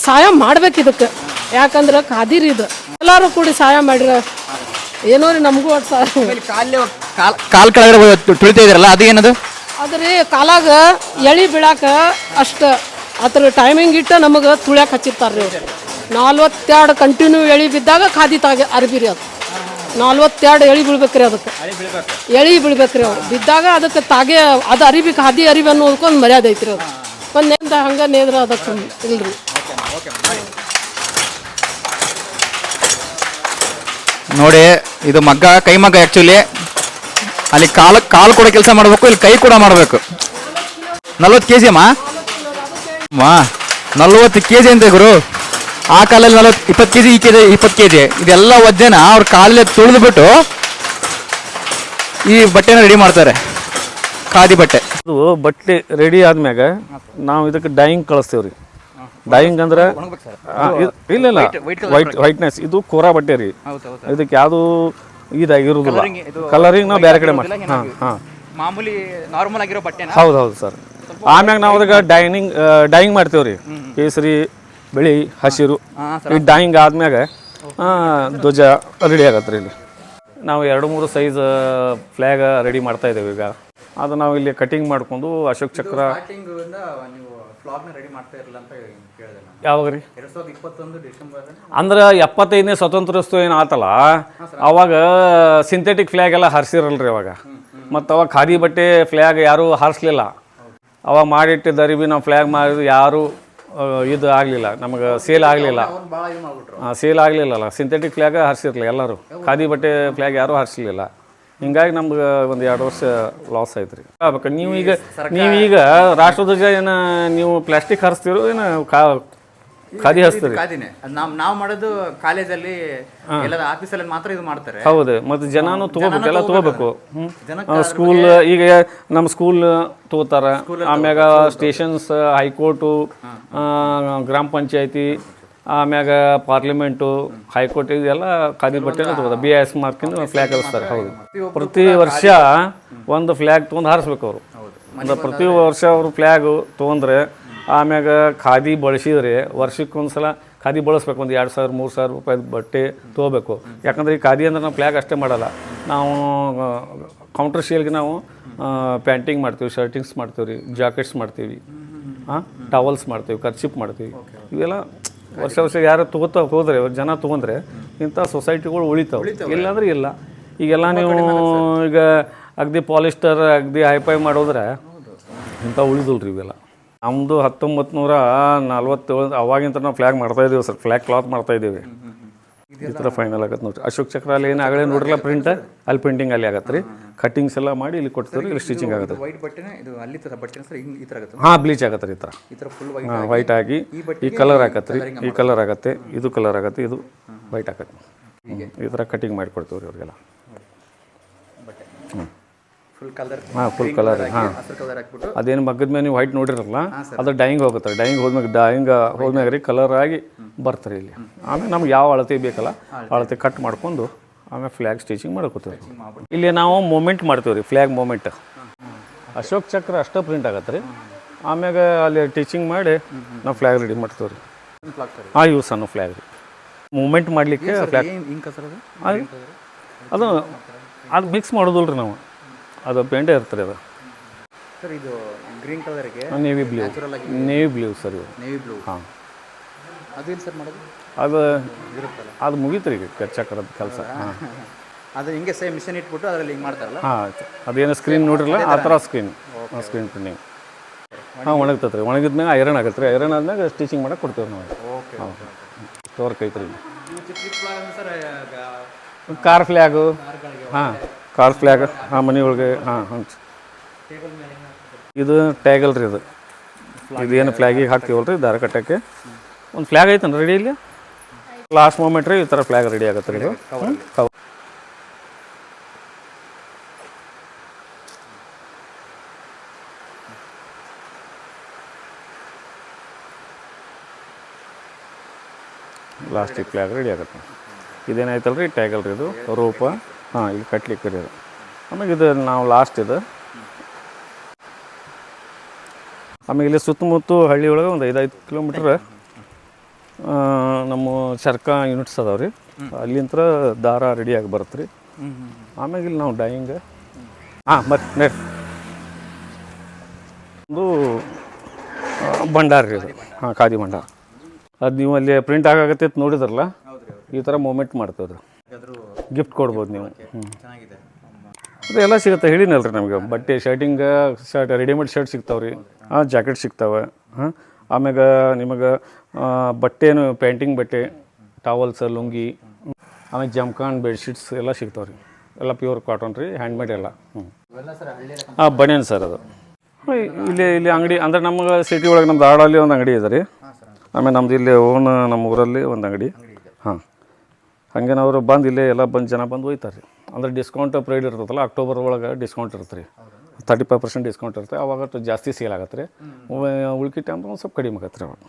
ಸಹಾಯ ಮಾಡ್ಬೇಕು ಇದಕ್ಕೆ. ಯಾಕಂದ್ರ ಕಾದಿರಿ ಇದು. ಎಲ್ಲರೂ ಕೂಡಿ ಸಹಾಯ ಮಾಡಿರೋ. ಏನೋ ರೀ ನಮಗೂ ಒಟ್ಟು ಸಹಾಯ ಕಾಲ್ ಕಾಲ್ ಕೆಳಗಡೆ ತುಳಿತಾ ಇದ್ರಲ್ಲ ಅದು ಏನದು? ಅದ್ರಿ ಕಾಲಾಗ ಎಳಿ ಬೀಳಾಕ ಅಷ್ಟ ಅದ್ರ ಟೈಮಿಂಗ್ ಇಟ್ಟ ನಮಗೆ ತುಳ್ಯಾಕ ಹಚ್ಚಿರ್ತಾರ್ರಿ ಅವ್ರು. ನಲ್ವತ್ತೆರಡು ಕಂಟಿನ್ಯೂ ಎಳಿ ಬಿದ್ದಾಗ ಖಾದಿ ತಾಗ ಅರ್ಬಿ ರೀ ಅದು. ನಲ್ವತ್ತೆರಡು ಎಳಿ ಬೀಳ್ಬೇಕ್ರಿ ಅದಕ್ಕೆ. ಎಳಿ ಬೀಳ್ಬೇಕ್ರಿ ಅವ್ರು. ಬಿದ್ದಾಗ ಅದಕ್ಕೆ ತಾಗೆ ಅದು ಅರಿಬಿ ಖಾದಿ ಅರಿವಿ ಅನ್ನೋದಕ್ಕೊಂದು ಮರ್ಯಾದೆ ಐತ್ರಿ ಅದು. ಒಂದು ನೇಮ್ದ ಹಂಗ ನೇದ್ರ ಅದಕ್ಕೆ ಇಲ್ರಿ. ನೋಡಿ, ಇದು ಮಗ್ಗ, ಕೈ ಮಗ್ಗ ಆ್ಯಕ್ಚುಲಿ ಅಲ್ಲಿ ಕಾಲು ಕಾಲು ಕೂಡ ಕೆಲಸ ಮಾಡಬೇಕು, ಇಲ್ಲಿ ಕೈ ಕೂಡ ಮಾಡಬೇಕು. ನಲ್ವತ್ತು ಕೆ ಜಿ ಅಮ್ಮ? ಮಾ ನಲ್ವತ್ತು ಕೆ ಜಿ ಅಂತ ಗುರು. ಆ ಕಾಲಲ್ಲಿ ನಲ್ವತ್ತು, ಇಪ್ಪತ್ತು ಕೆ ಜಿ ಈ ಕೆ ಜಿ ಇಪ್ಪತ್ತು ಕೆ ಜಿ ಇದೆಲ್ಲ ವಜ್ಜನ ಅವ್ರ ಕಾಲಲ್ಲಿ ತುಳಿದ್ಬಿಟ್ಟು ಈ ಬಟ್ಟೆನ ರೆಡಿ ಮಾಡ್ತಾರೆ. ಖಾದಿ ಬಟ್ಟೆ. ಅದು ಬಟ್ಟೆ ರೆಡಿ ಆದ್ಮ್ಯಾಗ ನಾವು ಇದಕ್ಕೆ ಡೈಯಿಂಗ್ ಕಳಿಸ್ತೇವೆ ರೀ ಡೈಯಿಂಗ್ ಅಂದ್ರೆ ಇಲ್ಲ ಇಲ್ಲ. ವೈಟ್ ವೈಟ್ನೆಸ್ ಇದು ಕೋರಾ ಬಟ್ಟೆ ರೀ. ಇದಕ್ಕೆ ಯಾವುದು ಇದಾಗಿರುವುದಿಲ್ಲ ಕಲರಿಂಗ್ ನಾವು ಬೇರೆ ಕಡೆ ಮಾಡಿ ಹಾಂ ಹಾಂ. ಮಾಮೂಲಿ ನಾರ್ಮಲ್ ಆಗಿರೋ ಬಟ್ಟೆ ಹೌದು ಹೌದು ಸರ್. ಆಮ್ಯಾಗ ನಾವು ಅದಕ್ಕೆ ಡೈನಿಂಗ್ ಡೈಯಿಂಗ್ ಮಾಡ್ತೇವೆ ರೀ ಕೇಸರಿ ಬಿಳಿ ಹಸಿರು. ಈ ಡೈಯಿಂಗ್ ಆದ್ಮ್ಯಾಗ ಧ್ವಜ ರೆಡಿ ಆಗತ್ತೆ ರೀ ಇಲ್ಲಿ. ನಾವು ಎರಡು ಮೂರು ಸೈಜ್ ಫ್ಲ್ಯಾಗ ರೆಡಿ ಮಾಡ್ತಾ ಇದ್ದೇವೆ ಈಗ. ಅದು ನಾವು ಇಲ್ಲಿ ಕಟಿಂಗ್ ಮಾಡ್ಕೊಂಡು ಅಶೋಕ್ ಚಕ್ರ ನೀವು ಫ್ಲಾಗ್ನ ರೆಡಿ ಮಾಡ್ತಾ ಇರಲಿಲ್ಲ ಅಂತ ಕೇಳಿದೆ ನಾನು. ಯಾವಾಗ ರೀ? ಎರಡು ಸಾವಿರದ ಇಪ್ಪತ್ತೊಂದು ಡಿಸೆಂಬರ್ ಅಂದ್ರೆ ಎಪ್ಪತ್ತೈದನೇ ಸ್ವಾತಂತ್ರ್ಯೋತ್ಸವ ಏನು ಆತಲ್ಲ? ಅವಾಗ ಸಿಂಥೆಟಿಕ್ ಫ್ಲ್ಯಾಗ್ ಎಲ್ಲ ಹಾರಿಸಿರಲ್ರಿ ಅವಾಗ. ಮತ್ತು ಅವಾಗ ಖಾದಿ ಬಟ್ಟೆ ಫ್ಲ್ಯಾಗ್ ಯಾರೂ ಹಾರಿಸ್ಲಿಲ್ಲ. ಅವಾಗ ಮಾಡಿಟ್ಟಿದ್ದ ಅರಿವಿ ನಾವು ಫ್ಲ್ಯಾಗ್ ಮಾಡಿದ್ರು ಯಾರೂ ಇದು ಆಗಲಿಲ್ಲ. ನಮಗೆ ಸೇಲ್ ಆಗಲಿಲ್ಲ. ಸೇಲ್ ಆಗಲಿಲ್ಲಲ್ಲ. ಸಿಂಥೆಟಿಕ್ ಫ್ಲ್ಯಾಗ ಹಾರಿಸಿರ್ಲಿಲ್ಲ ಎಲ್ಲರೂ. ಖಾದಿ ಬಟ್ಟೆ ಫ್ಲ್ಯಾಗ್ ಯಾರೂ ಹಾರಿಸಲಿಲ್ಲ. ಹಿಂಗಾಗಿ ನಮ್ಗೆ ಒಂದು ಎರಡು ವರ್ಷ ಲಾಸ್ ಆಯ್ತು ರೀ ಆಗ್ಬೇಕು ಈಗ ನೀವೀಗ ರಾಷ್ಟ್ರಧ್ವಜ ಏನು ನೀವು ಪ್ಲಾಸ್ಟಿಕ್ ಹರಿಸ್ತೀರೋ ಏನು ಕಾ ಖಾದಿ ಕಾದಿನೇ ನಾವು ನಾವು ಮಾಡೋದು ಕಾಲೇಜಲ್ಲಿ ಎಲ್ಲ ಆಫೀಸಲ್ಲಿ ಮಾತ್ರ ಇದು ಮಾಡ್ತಾರೆ. ಹೌದು ಮತ್ತೆ ಜನನು ತಗೋಬೇಕು ಎಲ್ಲ ತಗೋಬೇಕು. ಸ್ಕೂಲ್ ಈಗ ನಮ್ಮ ಸ್ಕೂಲ್ ತಗೋತಾರ. ಆಮ್ಯಾಗ ಸ್ಟೇಷನ್ಸ್ ಹೈಕೋರ್ಟು ಗ್ರಾಮ ಪಂಚಾಯತಿ ಆಮ್ಯಾಗ ಪಾರ್ಲಿಮೆಂಟು, ಹೈಕೋರ್ಟ್ ಇದೆಲ್ಲ ಖಾದಿ ಬಟ್ಟೆನ ತಗೋದ ಬಿ ಎಸ್ ಮಾರ್ಕಿಂದ ಫ್ಲ್ಯಾಗ್ ಕಲಿಸ್ತಾರೆ ಹೌದು. ಪ್ರತಿ ವರ್ಷ ಒಂದು ಫ್ಲ್ಯಾಗ್ ತೊಗೊಂಡು ಹಾರಿಸ್ಬೇಕು ಅವರು. ಅಂದ್ರೆ ಪ್ರತಿ ವರ್ಷ ಅವರು ಫ್ಲ್ಯಾಗು ತೊಗೊಂಡ್ರೆ ಆಮ್ಯಾಗ ಖಾದಿ ಬಳಸಿದ್ರೆ ವರ್ಷಕ್ಕೊಂದ್ಸಲ ಖಾದಿ ಬಳಸ್ಬೇಕು. ಒಂದು ಎರಡು ಸಾವಿರ, ಮೂರು ಸಾವಿರ ರೂಪಾಯಿ ಬಟ್ಟೆ ತೊಗೋಬೇಕು. ಯಾಕಂದ್ರೆ ಈ ಖಾದಿ ಅಂದ್ರೆ ನಾವು ಫ್ಲ್ಯಾಗ್ ಅಷ್ಟೇ ಮಾಡಲ್ಲ. ನಾವು ಕೌಂಟರ್ ಶೇಲ್ಗೆ ನಾವು ಪ್ಯಾಂಟಿಂಗ್ ಮಾಡ್ತೀವಿ ಶರ್ಟಿಂಗ್ಸ್ ಮಾಡ್ತೀವಿ ರೀ ಜಾಕೆಟ್ಸ್ ಮಾಡ್ತೀವಿ. ಹಾಂ ಟವಲ್ಸ್ ಮಾಡ್ತೀವಿ ಕರ್ಚಿಪ್ ಮಾಡ್ತೀವಿ. ಇವೆಲ್ಲ ವರ್ಷ ವರ್ಷ ಯಾರು ತಗೋತಾ ಹೋದ್ರೆ ಜನ ತೊಗೊಂಡ್ರೆ ಇಂಥ ಸೊಸೈಟಿಗಳು ಉಳಿತಾವೆ. ಇಲ್ಲಾಂದ್ರೆ ಇಲ್ಲ. ಈಗೆಲ್ಲ ನೀವು ಈಗ ಅಗ್ದಿ ಪಾಲಿಸ್ಟರ್ ಅಗ್ದಿ ಹೈಫೈ ಮಾಡೋದ್ರೆ ಇಂಥ ಉಳಿದಲ್ರಿ ಇವೆಲ್ಲ. ನಮ್ಮದು ಹತ್ತೊಂಬತ್ತು ನೂರ ನಲ್ವತ್ತೇಳು ಅವಾಗಿಂತ ನಾವು ಫ್ಲ್ಯಾಗ್ ಮಾಡ್ತಾ ಇದ್ದೀವಿ ಸರ್. ಫ್ಲ್ಯಾಗ್ ಕ್ಲಾತ್ ಮಾಡ್ತಾ ಇದ್ದೀವಿ ಈ ಥರ ಫೈನಲ್ ಆಗತ್ತೆ ನೋಡ್ರಿ. ಅಶೋಕ್ ಚಕ್ರ ಅಲ್ಲಿ ಏನು ಆಗಲೇ ನೋಡ್ರಲ್ಲ ಪ್ರಿಂಟ್ ಅಲ್ಲಿ ಪ್ರಿಂಟಿಂಗ್ ಅಲ್ಲಿ ಆಗತ್ತೆ ರೀ. ಕಟ್ಟಿಂಗ್ಸ್ ಎಲ್ಲ ಮಾಡಿ ಇಲ್ಲಿ ಕೊಡ್ತಾರೆ ಇಲ್ಲಿ ಸ್ಟಿಚಿಂಗ್ ಆಗುತ್ತೆ. ವೈಟ್ ಬಟ್ಟೆನೇ ಇದು ಅಲ್ಲಿ ತರ ಬಟ್ಟೆ ಸರ್ ಹಿಂಗೆ ಈ ಥರ ಆಗುತ್ತೆ? ಹಾಂ ಬ್ಲೀಚ್ ಆಗತ್ತೆ ರೀ ಈ ಥರ ಈ ಥರ ಫುಲ್ ವೈಟ್ ಹಾಂ ವೈಟ್ ಆಗಿ ಈ ಕಲರ್ ಆಗತ್ತೆ ರೀ ಈ ಕಲರ್ ಆಗತ್ತೆ ಇದು ಕಲರ್ ಆಗತ್ತೆ ಇದು ವೈಟ್ ಆಗತ್ತೆ. ಈ ಥರ ಕಟಿಂಗ್ ಮಾಡಿ ಕೊಡ್ತೀವಿ ರೀ ಅವ್ರಿಗೆಲ್ಲ ಬಟ್ಟೆ. ಫುಲ್ ಕಲರ್ ಹಾಂ ಫುಲ್ ಕಲರ್ ಹಾಂ. ಹಸಿರು ಕಲರ್ ಹಾಕ್ಬಿಟ್ಟು ಅದೇನು ಮಗ್ಗದ ಮೇಲೆ ನೀವು ವೈಟ್ ನೋಡಿರಲ್ಲ ಅದು ಡೈಂಗ್ ಹೋಗುತ್ತೆ. ಡೈಂಗ್ ಹೋದ್ಮೇಲೆ ಡೈಂಗ್ ಹೋದ್ಮ್ಯಾಗ ರೀ ಕಲರ್ ಆಗಿ ಬರ್ತಾರೆ ಇಲ್ಲಿ. ಆಮೇಲೆ ನಮ್ಗೆ ಯಾವ ಅಳತೆ ಬೇಕಲ್ಲ ಅಳತೆ. ಕಟ್ ಮಾಡ್ಕೊಂಡು ಆಮೇಲೆ ಫ್ಲ್ಯಾಗ್ ಸ್ಟಿಚಿಂಗ್ ಮಾಡ್ಕೋತೀವಿ ಇಲ್ಲಿ ನಾವು ಮೂಮೆಂಟ್ ಮಾಡ್ತೀವಿ ರೀ ಫ್ಲ್ಯಾಗ್ ಮೂಮೆಂಟ್ ಅಶೋಕ್ ಚಕ್ರ ಅಷ್ಟೇ ಪ್ರಿಂಟ್ ಆಗತ್ತೆ ರೀ. ಆಮ್ಯಾಗ ಅಲ್ಲಿ ಟೀಚಿಂಗ್ ಮಾಡಿ ನಾವು ಫ್ಲ್ಯಾಗ್ ರೆಡಿ ಮಾಡ್ತೀವಿ ರೀ. ಹಾಂ ಇವು ಸಣ್ಣ ಫ್ಲ್ಯಾಗ್ ರೀ. ಮೂಮೆಂಟ್ ಮಾಡಲಿಕ್ಕೆ ಫ್ಲ್ಯಾಗ್ ಅದು? ಅದು ಅದು ಮಿಕ್ಸ್ ಮಾಡೋದಿಲ್ಲ ರೀ ನಾವು. ಅದು ಪೇಂಟೇ ಇರ್ತಾರೆ ಅದು. ಸರ್ ಇದು green ಕಲರ್ಗೆ navy blue navy blue sir ಇವು ನೇವಿ ಬ್ಲೂ ಹಾಂ. ಅದೇನು ಸರ್ ಮಾಡೋದು? ಅದು ಇರುತ್ತಲ್ಲ. ಅದು ಮುಗೀತು ರೀ ಕೆಲಸ. ಹಾಂ. [laughs] ಅದು ಹಿಂಗೆ ಸೇಮ್ ಮಿಷನ್ ಇಟ್ಬಿಟ್ಟು ಅದರಲ್ಲಿ ಹಿಂಗೆ ಮಾಡ್ತಾರಲ್ಲ? ಹಾಂ ಅದೇನು ಸ್ಕ್ರೀನ್ ನೋಡಿರಲ್ಲ ಆ ಥರ ಸ್ಕ್ರೀನ್ ಸ್ಕ್ರೀನ್ ಪ್ರಿಂಟಿಂಗ್ ಹಾಂ ಒಣಗ್ತದೆ ರೀ. ಒಣಗಿದ್ಮ್ಯಾಗ ಐರನ್ ಆಗತ್ತೆ ರೀ. ಐರನ್ ಆದ್ಮೇಲೆ ಸ್ಟಿಚಿಂಗ್ ಮಾಡಕ್ಕೆ ಕೊಡ್ತೇವೆ ನಾವು. ಓಕೆ ಹಾಂ. ತೋರ್ಕೈತ್ರಿ ಕಾರ್ ಫ್ಲ್ಯಾಗು ಹಾಂ. ಕಾರ್ ಫ್ಲ್ಯಾಗ್ ಹಾಂ ಮನೆ ಒಳಗೆ ಹಾಂ ಹಾಂ ಟೇಬಲ್ ಮೇಲೆ ಇದು ಟ್ಯಾಗಲ್ ಅಲ್ರಿ ಇದು. ಇದೇನು ಫ್ಲ್ಯಾಗಿಗೆ ಹಾಕ್ತೀವಲ್ಲ ರೀ ದಾರ ಕಟ್ಟಕ್ಕೆ? ಒಂದು ಫ್ಲ್ಯಾಗ್ ಐತೇನು ರೆಡಿ ಇಲ್ಲಿ? ಲಾಸ್ಟ್ ಮೂಮೆಂಟ್ ರೀ ಈ ಥರ ಫ್ಲ್ಯಾಗ್ ರೆಡಿ ಆಗತ್ತೆ ರೀ ಇದು. ಕವರ್ ಲಾಸ್ಟಿಗೆ ಫ್ಲ್ಯಾಗ್ ರೆಡಿ ಆಗುತ್ತೆ. ಇದೇನಾಯ್ತಲ್ಲ ರೀ ಟ್ಯಾಗಲ್ ರೀ ಇದು ರೂಪ. ಹಾಂ, ಇಲ್ಲಿ ಕಟ್ಲಿಕ್ಕೆ ರೀ ಆಮೇಲೆ ಇದು ನಾವು ಲಾಸ್ಟ್ ಇದು. ಆಮೇಲೆ ಇಲ್ಲಿ ಸುತ್ತಮುತ್ತ ಹಳ್ಳಿ ಒಳಗೆ ಒಂದು ಐದೈದು ಕಿಲೋಮೀಟ್ರ್ ನಮ್ಮ ಚರ್ಕ ಯೂನಿಟ್ಸ್ ಅದಾವೆ ರೀ. ಅಲ್ಲಿಂತ್ರ ದಾರ ರೆಡಿಯಾಗಿ ಬರುತ್ತೆ ರೀ. ಆಮೇಲೆ ಇಲ್ಲಿ ನಾವು ಡೈಯಿಂಗ್ ಹಾಂ ಮತ್ತೆ ಒಂದು ಭಂಡಾರ ರೀ ಅದು ಹಾಂ, ಖಾದಿ ಭಂಡಾರ. ಅದು ನೀವು ಅಲ್ಲಿ ಪ್ರಿಂಟ್ ಆಗಾಗತ್ತೆ ಅಂತ ನೋಡಿದ್ರಲ್ಲ? ಈ ಥರ ಮೂಮೆಂಟ್ ಮಾಡ್ತೇವೆ ಯಾವ್ದಾದ್ರು ಗಿಫ್ಟ್ ಕೊಡ್ಬೋದು ನೀವು. ಹ್ಞೂ ಚೆನ್ನಾಗಿದೆ. ಅದು ಎಲ್ಲ ಸಿಗುತ್ತೆ ಹೇಳಿನಲ್ರಿ ನಮಗೆ. ಬಟ್ಟೆ ಶರ್ಟಿಂಗ್ ಶರ್ಟ್ ರೆಡಿಮೇಡ್ ಶರ್ಟ್ ಸಿಗ್ತಾವೆ ರೀ ಹಾಂ ಜಾಕೆಟ್ ಸಿಗ್ತಾವೆ. ಹಾಂ? ಆಮ್ಯಾಗ ನಿಮಗೆ ಬಟ್ಟೆನು ಪೇಂಟಿಂಗ್ ಬಟ್ಟೆ ಟಾವಲ್ಸ್ ಲುಂಗಿ ಆಮೇಲೆ ಜಮ್ಕಾನ್ ಬೆಡ್ಶೀಟ್ಸ್ ಎಲ್ಲ ಸಿಗ್ತಾವೆ ರೀ ಎಲ್ಲ ಪ್ಯೂರ್ ಕಾಟನ್ ರೀ ಹ್ಯಾಂಡ್ಮೇಡ್ ಎಲ್ಲ. ಹ್ಞೂ ಹಾಂ ಬನಿಯನ್ ಸರ್ ಅದು. ಇಲ್ಲಿ ಇಲ್ಲಿ ಅಂಗಡಿ ಅಂದ್ರೆ ನಮ್ಗೆ ಸಿಟಿ ಒಳಗೆ ನಮ್ಮ ಧಾರವಾಡಲ್ಲಿ ಒಂದು ಅಂಗಡಿ ಇದೆ ರೀ. ಆಮೇಲೆ ನಮ್ದು ಇಲ್ಲಿ ಓನ್ ನಮ್ಮ ಊರಲ್ಲಿ ಒಂದು ಅಂಗಡಿ. ಹಾಂ. ಹಂಗೆ ಅವರು ಬಂದು ಇಲ್ಲೇ ಎಲ್ಲ ಬಂದು ಜನ ಬಂದು ಒಯ್ತಾರೆ. ರೀ ಅಂದ್ರೆ ಡಿಸ್ಕೌಂಟ್ ಪ್ರೈಡ್ ಇರ್ತದಲ್ಲ ಅಕ್ಟೋಬರ್ ಒಳಗೆ ಡಿಸ್ಕೌಂಟ್ ಇರುತ್ತೆ ರೀ. ತರ್ಟಿ ಫೈವ್ ಪರ್ಸೆಂಟ್ ಡಿಸ್ಕೌಂಟ್ ಇರುತ್ತೆ. ಅವಾಗ ಜಾಸ್ತಿ ಸೇಲ್ ಆಗತ್ತೆ ರೀ. ಉಳ್ಕಿ ಟೈಮ್ ಒಂದು ಸ್ವಲ್ಪ ಕಡಿಮೆ ಆಗತ್ತೆ ರೀ ಅವಾಗ.